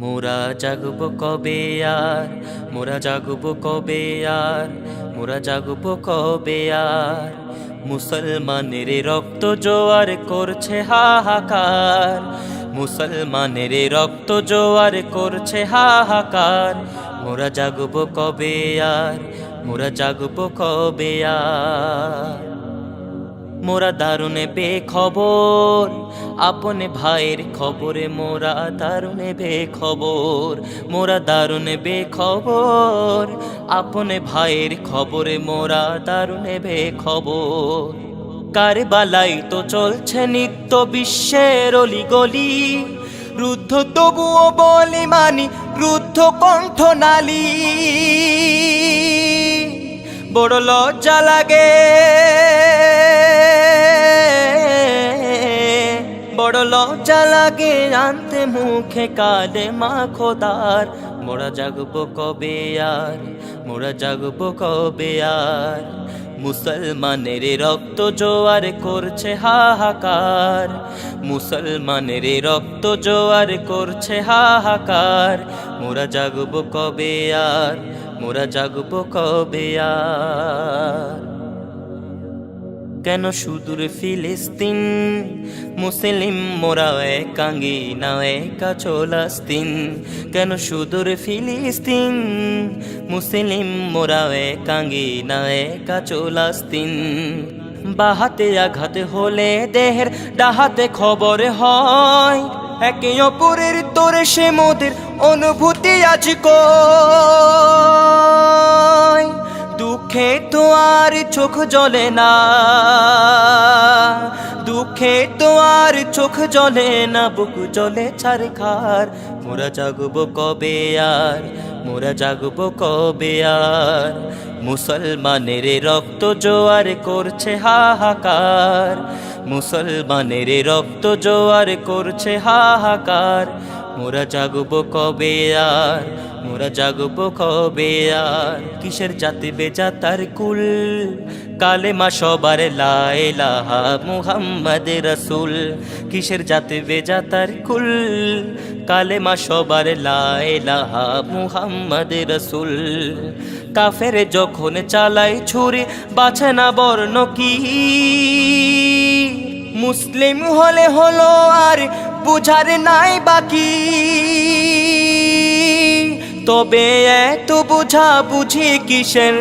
মোরা জাগব কবে আর? মোরা জাগব কবে আর? মোরা জাগব কবে আর? মুসলমানের রক্ত জোয়ার করছে হাহাকার। মুসলমানের রক্ত জোয়ার করছে হাহাকার। মোরা জাগব কবে আর? মোরা জাগব কবে আর? মোরা দারুণে বে খবর আপনে ভাইয়ের খবরে মোরা দারুণে বে খবর মোরা দারুণে বে খবর আপনে ভাইয়ের খবরে মোরা দারুণে বেখবর। কারবালাই তো চলছে নিত্য বিশ্বের অলিগলি। রুদ্ধ তবুও বলি মানি রুদ্ধ কণ্ঠ নালী। বড় লজ্জা লাগে। লজ্জা লাগে আনতে, মুখে কালে মা খোদার। মোরা জাগবো কবে আর? মোরা জাগবো কবে আর? মুসলমানের রক্ত জোয়ার করছে হাহাকার। মুসলমানের রক্ত জোয়ার করছে হাহাকার। মোরা জাগবো কবে আর? মোরা জাগবো কবে আর? কেন সুদূর ফিলিস্তিন? মুসলিম মোরা একাঙ্গি না একা চলাস্তিন। কেন সুদূর ফিলিস্তিন? মুসলিম মোরা একাঙ্গি না একা চলাস্তিন। বাহাতে আঘাত হলে দেহের ডাহাতে খবর হয়। একে অপরের তোরে সে মোদের অনুভূতি আজ কয়। দুঃখে তো আর চোখ জ্বলে না। দুঃখে তো আর চোখ জ্বলে না, বুক জ্বলে চার খার মোরা জাগব কবে আর? মোরা জাগব কবে আর? মুসলমানের রক্ত জোয়ার করছে হাহাকার। মুসলমানের রক্ত জোয়ার করছে হাহাকার। মোরা জাগব কবে আর? মোরা জাগব কবে আর? কিসের জাতি বেজা তার কুল? কালে মা সবার লাইলাহা মুহাম্মদ রসুল। কিসের জাতি বেজা তার কুল? কালে মা সবার লাইলাহা মুহাম্মদ রসুল। কাফের যখন চালাই ছুরি, বাছে না বর্ণ কি? মুসলিম হলে হলো আর বুঝার নাই বাকি। তবে এত বুঝা বুঝি কিসের,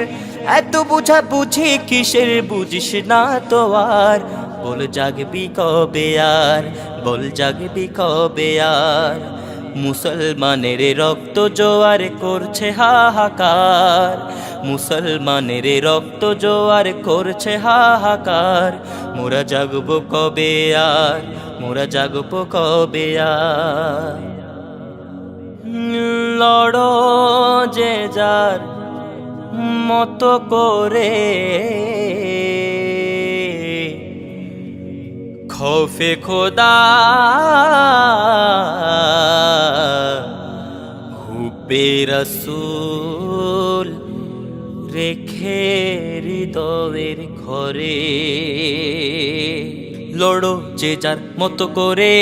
এত বুঝা বুঝি কিসের বুঝিস না তো আর। বল জাগবি কবে আর, বল জাগবি কবে আর। মুসলমানের রক্ত জোয়ার করছে হাহাকার। মুসলমানের রক্ত জোয়ার করছে হাহাকার। মোরা জাগব কবে আর? মোরা জাগব কবে আর? লড়ো যে যার মতো করে খোফে খোদা। হুবে রসুল রেখে হৃদয়ের ঘরে। লড়ো যে যার মতো করে,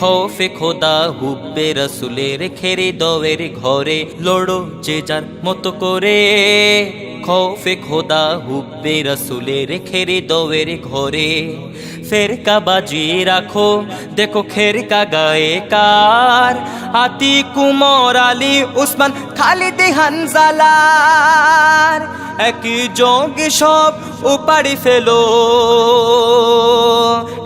খৌফে খোদা হুব্বে রসুলের খেরে দবের ঘরে। লড়ো যে যার মতো করে, খৌফে খোদা হুব্বে রসুলের খেরে দবের ঘরে। ফের বাজি রাখো, দেখো খেরকা গায়ে কার। আতি কুমর আলী উসমান, খালিদ হানজালার। একই যোগ সব উপাড়ি ফেলো।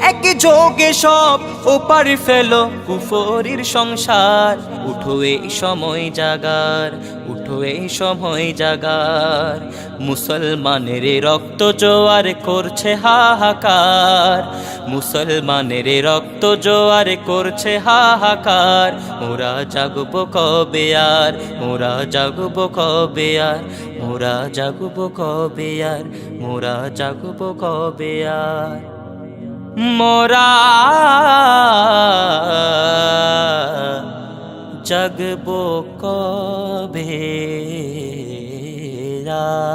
একই যোগে সব উপাড়ি ফেলো। কুফরির সংসার, উঠো এই সময় জাগার, উঠো এই সময় জাগার। মুসলমানের রক্ত জোয়ার করছে হাহাকার। মুসলমানের রক্ত জোয়ার করছে হাহাকার। মোরা জাগব কবে আর মোরা জাগব কবে আর। মোরা জাগব কবে আর মোরা জাগব কবে আর? মোরা জাগব কবে রা